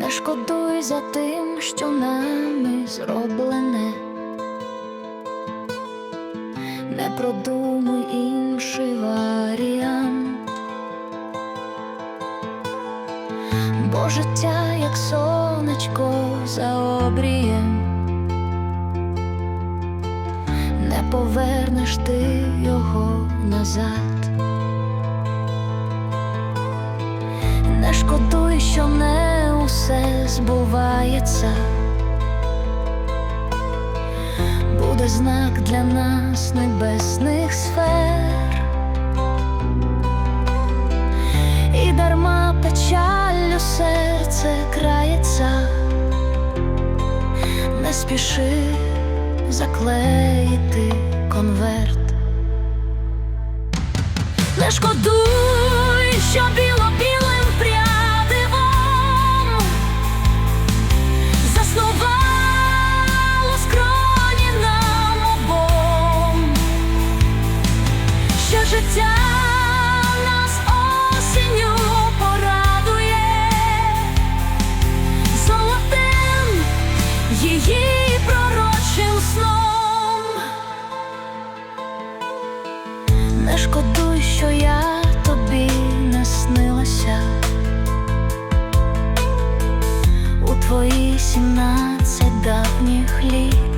Не шкодуй за тим, що нами зроблене, не продумуй інший варіант, бо життя, як сонечко за обрієм, не повернеш ти його назад. Не шкодуй, що не усе збувається, буде знак для нас небесних сфер, і дарма печалю серце крається, не спіши заклеїти конверт. Не шкодуй, що її пророчим сном. Не шкодуй, що я тобі не снилася у твої сімнадцять давніх літ.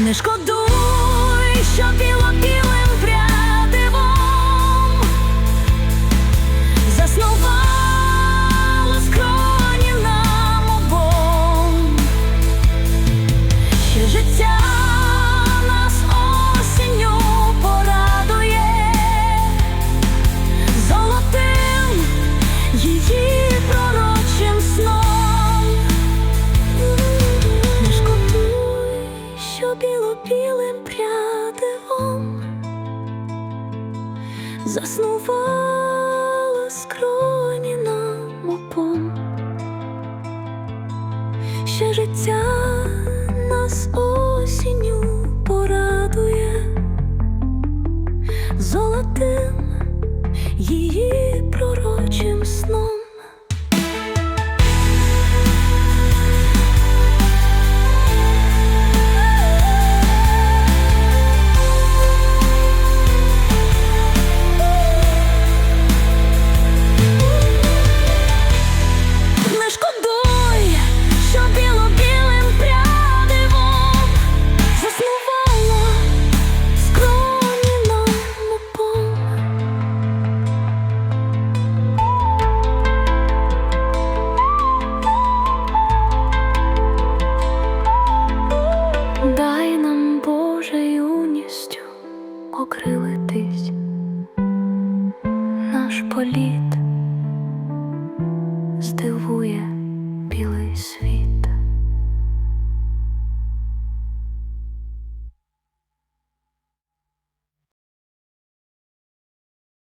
Не шкодуй, що біло-білим заснувала скроні нам опом, ще життя нас осінню порадує золотим її пророчим сном. Наш політ здивує білий світ.